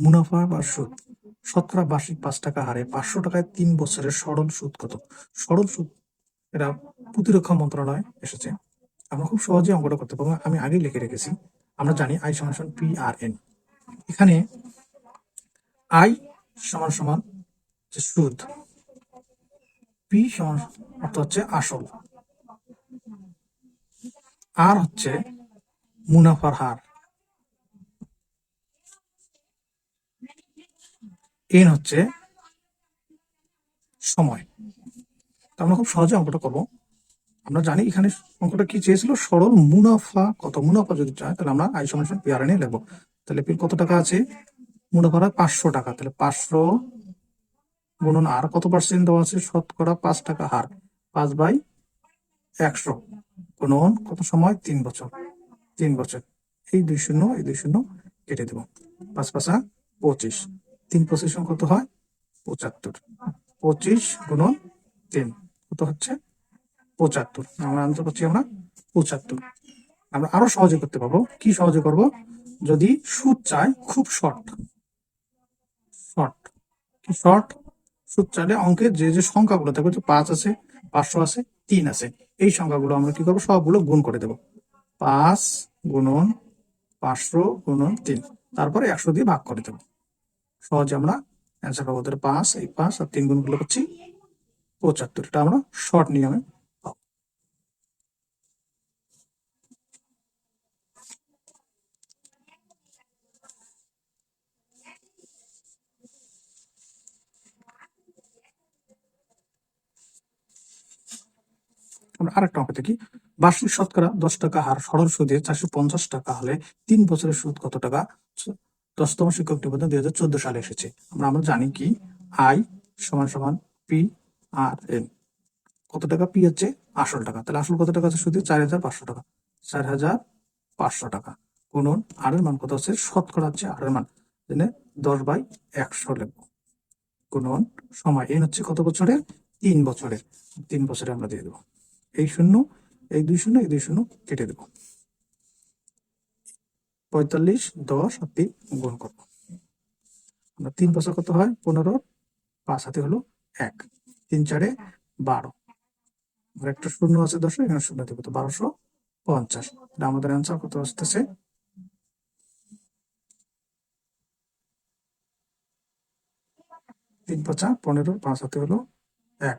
মুনাফা বা সুদ? শতকরা বার্ষিক পাঁচ টাকা হারে পাঁচশো টাকায় তিন বছরের সরল সুদ কত? সরল সুদ এটা প্রতিরক্ষা মন্ত্রণালয় এসেছে। আমরা খুব সহজে অঙ্কটা করতে পারব। আমি আগেই লিখে রেখেছি। আমরা জানি আই সমান সমান পি আর এন। এখানে আই সমান সমান যে সুদ। পি সমান অর্থ হচ্ছে আসল। আর হচ্ছে মুনাফার হার। এন হচ্ছে সময়। তো আমরা খুব সহজে অঙ্কটা করব। আমরা জানি এখানে অঙ্কটা কি চেয়েছিল? সরল মুনাফা কত? মুনাফা যদি চায়, তাহলে আমরা আই সমান পিআর এনে লিখব। তাহলে পির কত টাকা আছে? মুনাফা পাঁচশো টাকা। তাহলে পাঁচশো গুণন আর কত পার্সেন্ট দেওয়া আছে? শতকরা পাঁচ টাকা হার। পাঁচ বাই একশো গুণন কত সময়? তিন বছর। তিন বছর। এই দুই শূন্য, এই দুই শূন্য কেটে দেবো। পাঁচ পাঁচা পঁচিশ। তিন পঁচিশ কত হয়? পঁচাত্তর। পঁচিশ গুণন তিন, কত হচ্ছে? পঁচাত্তর। আমরা আনতে পারছি আমরা পঁচাত্তর। আমরা আরও সহজে করতে পারব। কি সহজে করব? যদি সুদ চাই খুব শর্ট শর্ট কি শর্ট সুদ চাইলে অঙ্কের যে যে সংখ্যাগুলো থাকবে পাঁচ আছে, পাঁচশো আছে, তিন আছে। এই সংখ্যাগুলো আমরা কি করব? সবগুলো গুণ করে দেবো। পাঁচ গুণন পাঁচশো গুণন তিন। তারপরে একশো দিয়ে ভাগ করে দেবো। সহজে আমরা অ্যান্সার পাবো। তাহলে পাঁচ, এই পাঁচ আর তিন গুণগুলো পাচ্ছি পঁচাত্তর। এটা আমরা শর্ট নিয়মে পাবো। আমরা আরেকটা অঙ্ক দেখি। বার্ষিক শতকরা দশ টাকা হার সরল সুদে চারশো পঞ্চাশ টাকা হলে তিন বছরের সুদ কত টাকা? দশতম শিক্ষক নিবন্ধন দুই হাজার চোদ্দ সালে এসেছে। আমরা আমরা জানি কি? আই সমান সমান পি আর এন। কত টাকা? পি হচ্ছে আসল টাকা। তাহলে আসল কত টাকা আছে সুদে চার হাজার পাঁচশো টাকা। চার হাজার পাঁচশো টাকা। গুণন আর এর মান কত আছে? শতকরা হচ্ছে আর এর মান। জেনে দশ বাই একশো লিখব। গুণন সময় এন হচ্ছে কত বছরের? তিন বছরের। তিন বছরে আমরা দিয়ে দেবো। এই শূন্য, এই দুই শূন্য, এই দুই শূন্য কেটে দেবো। পঁয়তাল্লিশ, দশ আর তিন গুণ করব। আমরা তিন বছর কত হয়? পনেরো, পাঁচ হাতে হলো এক। তিন চারে বারো। একটা শূন্য আছে দশ, এখানে শূন্য দেবো তো বারোশো পঞ্চাশ। আমাদের অ্যান্সার কত আসতেছে? তিন পাঁচা, পনেরো, পাঁচ হাতে হলো এক।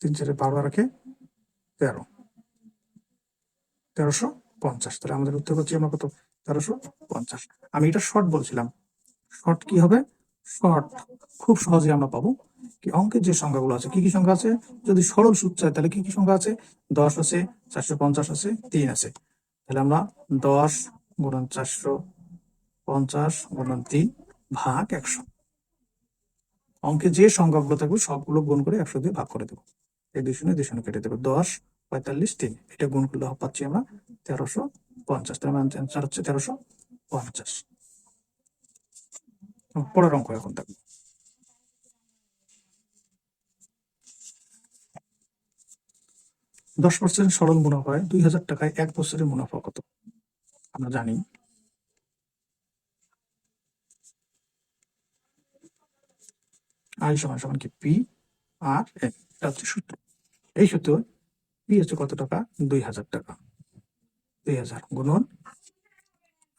তিন চারে বারো রাখে তেরো। তেরোশো পঞ্চাশ। তাহলে আমাদের উত্তর হচ্ছে আমরা কত? তেরোশো পঞ্চাশ। আমি এটা শর্ট বলছিলাম। শর্ট কি হবে? শর্ট খুব সহজে আমরা পাবো কি অঙ্কের যে সংখ্যাগুলো আছে। কি কি সংখ্যা আছে? যদি সরল সুদ চাই, তাহলে কি কি সংখ্যা আছে? দশ আছে, চারশো পঞ্চাশ আছে, তিন আছে। তাহলে আমরা দশ গুণন চারশো পঞ্চাশ গুণন তিন ভাগ একশো। অঙ্কে যে সংখ্যাগুলো থাকবে, সবগুলো গুণ করে একশো দিয়ে ভাগ করে দেবো। এই দুই শূন্য দুই শূন্য কেটে দেবো। দশ, পঁয়তাল্লিশ, তিন। এটা গুণ করলে পাচ্ছি আমরা তেরোশো পঞ্চাশ, তার মানে অ্যান্সার হচ্ছে তেরোশো পঞ্চাশ। পরের অঙ্ক এখন থাকবে। দশ পার্সেন্ট সরল মুনাফায় দুই হাজার টাকায় এক বছরের মুনাফা কত? আমরা জানি। আই সমান সমান কি? পি, আর হচ্ছে সূত্র। এই সূত্র, পি হচ্ছে কত টাকা? দুই হাজার টাকা। দুই হাজার গুণন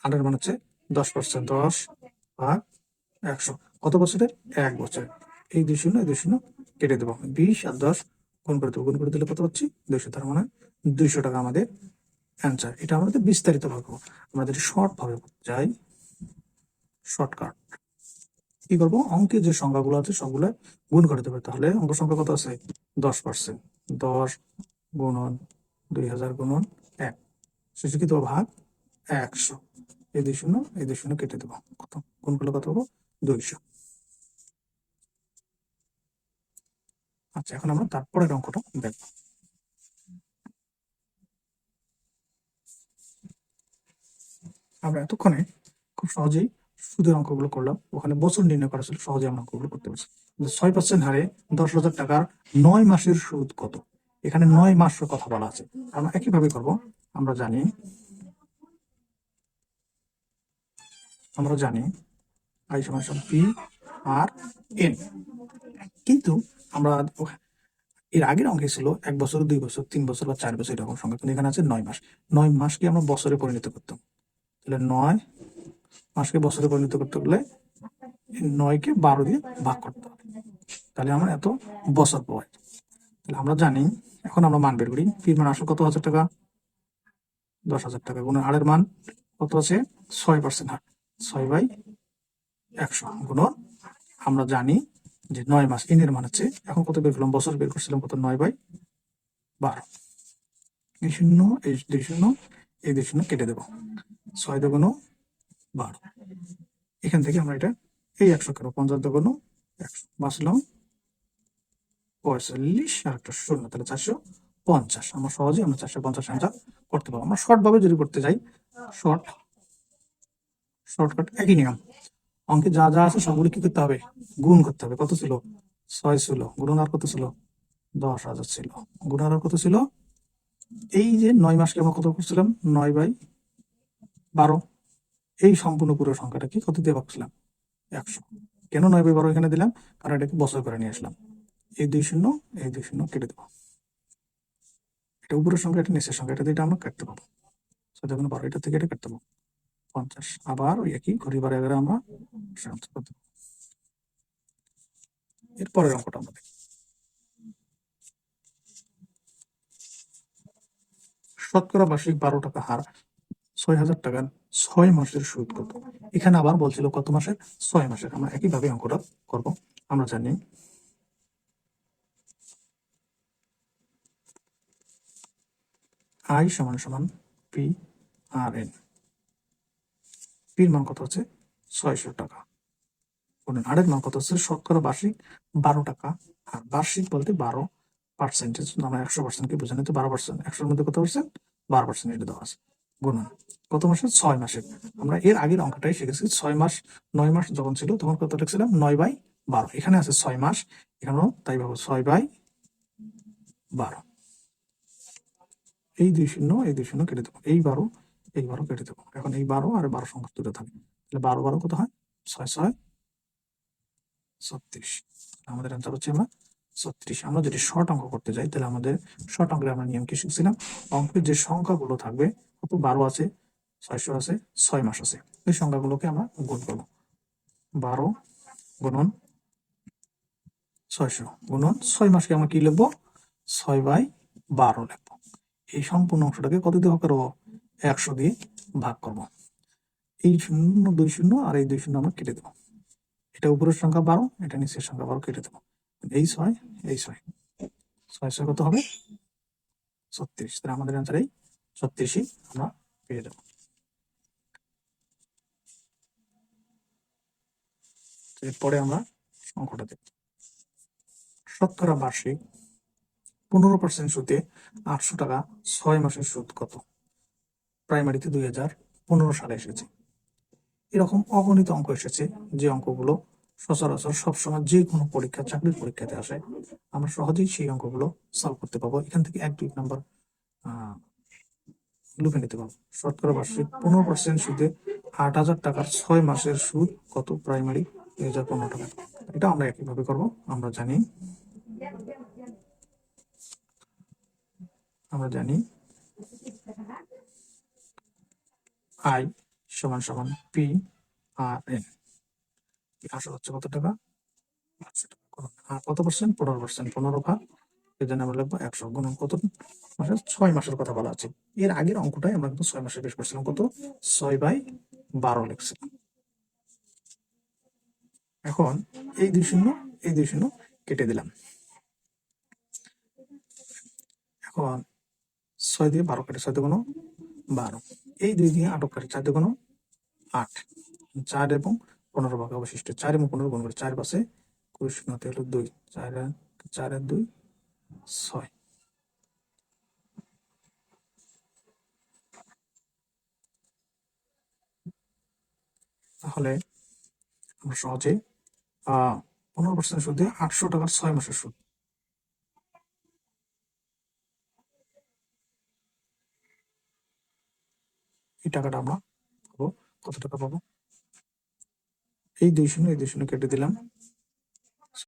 আটের মান হচ্ছে দশ পার্সেন্ট, দশ ভাগ একশো। কত বছরের এক বছর। এই দুই শূন্য দুই শূন্য কেটে দেবো। বিশ আর দশ গুণ করে দেবো। গুণ করে দিলে কত পাচ্ছি? দুইশো। তার মানে দুইশো টাকা আমাদের অ্যান্সার এটা আমাদের বিস্তারিত ভাবে আমাদের শর্ট ভাবে যাই শর্টকাট কি করব? অঙ্কের যে সংখ্যাগুলো আছে, সবগুলো গুণ করে দেবে। তাহলে অঙ্ক সংখ্যা কত আছে? দশ পার্সেন্ট। দশ গুণন দুই হাজার গুণন এক। শেষে ভাগ একশো। এই দুই শূন্য, এই দুই শূন্য কেটে দেবো। কত? করলে কত হব দুইশো। আচ্ছা এখন আমরা তারপরের অঙ্কটা দেখব। আমরা এতক্ষণে খুব সহজেই সুদের অঙ্কগুলো করলাম। ওখানে বছর নির্ণয় করা ছিল, সহজে আমরা অঙ্কগুলো করতে পারছি। ছয় পার্সেন্ট হারে দশ হাজার টাকার নয় মাসের সুদ কত? এখানে নয় মাসের কথা বলা আছে। আমরা একইভাবে করব। আমরা জানি। আমরা জানি আই সমান সমান পি আর এন কিন্তু আমরা এর আগের অঙ্কে ছিল এক বছর, দুই বছর, তিন বছর বা চার বছর এরকম সংখ্যা। কিন্তু এখানে আছে নয় মাস। নয় মাসকে আমরা বছরে পরিণত করতাম। তাহলে নয় মাসকে বছরে পরিণত করতে গেলে নয়কে বারো দিয়ে ভাগ করতে হবে। তাহলে আমরা এত বছর পাই তাহলে আমরা জানি, এখন আমরা মান বের করি। পির মান আসলে কত? হাজার টাকা। দশ হাজার টাকা। গুণের হারের মান কত আছে? ছয় পার্সেন্ট হার। ছয় বাই একশো। গুণন আমরা জানি যে নয় মাস এনের মান হচ্ছে, এখন কত বের করলাম? বছর বের করছিলাম কত? নয় বাই বারো। এই শূন্য, এই দুই শূন্য, এই দুই শূন্য কেটে দেবো। ছয় দুগুণ বারো। এখান থেকে আমরা এটা এই একশো কেন পঞ্চাশ দুগুণ একশো। বাঁচলাম পঁয়তাল্লিশ আর একটা শূন্য, তাহলে চারশো পঞ্চাশ। আমরা সহজে আমরা চারশো পঞ্চাশ অ্যান্সার করতে পারব। আমরা শর্ট ভাবে যদি করতে যাই শর্ট শর্টকাট একই নিয়ম। অঙ্কে যা যা আছে সবগুলো কি করতে হবে? গুণ করতে হবে। কত ছিল? ছয় ছিল। গুণন আর কত ছিল? দশ হাজার ছিল। গুণন আর কত ছিল? এই যে নয় মাসকে আমরা কত করছিলাম? নয় বাই বারো। এই সম্পূর্ণ পুরো সংখ্যাটা কি? কত দিয়ে ভাগছিলাম একশো। কেন নয় বাই বারো এখানে দিলাম? কারণ এটাকে বছর করে নিয়ে আসলাম। এই দুই শূন্য, এই দুই শূন্য কেটে দেবো। এটা উপরের সংখ্যা এটা নিচের সংখ্যা এটা দিয়ে আমরা কাটতে পারব। ছয় যখন বারো এটা থেকে এটা কাটতে পারব। পঞ্চাশ। আবার ওই একই ঘড়ি বারে এগারো আমরা সংযোগ করতে পারব। এরপরের অঙ্কটা আমরা দেখি। শতকরা বার্ষিক বারো টাকা হার ছয় হাজার টাকার ছয় মাসের সুদ কত? এখানে আবার বলছিল কত মাসের? ছয় মাসের। আমরা একইভাবে অঙ্কটা করব। আমরা জানি আই সমান সমান পি আর এন। পির মান কত হচ্ছে? ছয়শো টাকা। বলুন আরের মান কত হচ্ছে? শতকরা বার্ষিক বারো টাকা। আর বার্ষিক বলতে বারো পার্সেন্টেজ আমরা একশো পার্সেন্টকে বোঝানো তো বারো পার্সেন্ট একশোর মধ্যে কত পার্সেন্ট বারো পার্সেন্ট এটা দেওয়া আছে। গুণন কত মাসের ছয় মাসের আমরা এর আগের অঙ্কটাই শিখেছি, ছয় মাস, নয় মাস যখন ছিল, তখন কত লিখছিলাম? নয় বাই বারো। এখানে আছে ছয় মাস, এখানেও তাই ভাবো, ছয় বাই বারো। এই দুই শূন্য, এই দুই শূন্য কেটে দেবো। এই বারো এই বারো কেটে দেবো। এখন এই বারো আর বারো সংখ্যা দুটো থাকে তাহলে বারো বারো কত হয়? ছয় ছয়, ছত্রিশ। আমাদের অ্যান্সার হচ্ছে আমরা ছত্রিশ। আমরা যদি শর্ট অঙ্ক করতে যাই, তাহলে আমাদের শর্ট অঙ্কের আমরা নিয়ম কি শিখছিলাম? অঙ্কের যে সংখ্যাগুলো থাকবে, কত? বারো আছে, ছয়শো আছে, ছয় মাস আছে। এই সংখ্যাগুলোকে আমরা গুণ করব। বারো গুণন ছয়শো। গুণন ছয় মাসকে আমরা কি লিখব? ছয় বাই বারো লিখব। এই সম্পূর্ণ অংশটাকে কত দিয়ে করব একশো দিয়ে ভাগ করব। এই শূন্য, দুই শূন্য আর এই দুই শূন্য আমরা কেটে দেবো। এটা উপরের সংখ্যা বারো, এটা নিচের সংখ্যা বারো, কেটে দেবো। এই ছয় এই ছয়। ছয় ছয় কত হবে? ছত্রিশ। তাহলে আমাদের অ্যান্সার এই ছত্রিশই আমরা পেয়ে তো এরপরে আমরা অঙ্কটা দেখব শতকরা বার্ষিক পনেরো পার্সেন্ট সুদে আটশো টাকা ছয় মাসের সুদ কত? প্রাইমারিতে দুই হাজার, পনেরো সালে এসেছে। এরকম অগণিত অঙ্ক এসেছে, যে অঙ্কগুলো সচরাচর সবসময় যে কোনো পরীক্ষা, চাকরির পরীক্ষাতে আসে, আমরা সহজেই সেই অঙ্কগুলো সলভ করতে পারব এখান থেকে এক, দুই নাম্বার লুপে নিতে পারব। শতকরা বার্ষিক পনেরো পার্সেন্ট সুদে আট হাজার টাকার ছয় মাসের সুদ কত? প্রাইমারি দুই হাজার পনেরো টাকা। এটা আমরা একইভাবে করব। আমরা জানি আমরা জানি। আই সমান সমান পি আর এন আসল হচ্ছে কত টাকা? আর কত পার্সেন্ট পনেরো পার্সেন্ট পনেরো ভাগ। এই জন্য আমরা লিখব একশো কত মাসের ছয় মাসের কথা বলা আছে। এর আগের অঙ্কটাই আমরা কিন্তু ছয় মাসে বেশ করছিলাম। কত? ছয় বাই বারো লিখছিলাম। এখন এই দুই শূন্য, এই দুই শূন্য কেটে দিলাম। এখন ছয় দিয়ে বারো কেটে, ছয় কোনো বারো। এই দুই দিয়ে আটক কাটে, চার কোনো আট। চার এবং পনেরো ভাগ অবশিষ্ট। চার এবং পনেরো গুণ করে চার পাশে কুড়ি শূন্যতে হলো দুই। চার চার আর দুই, ছয়। তাহলে আমরা সহজে পনেরো পার্সেন্ট সুদে আটশো টাকার ছয় মাসের সুদ টাকাটা আমরা পাবো। কত টাকা পাবো? এই দুই শূন্য এই দুই শূন্য কেটে দিলাম।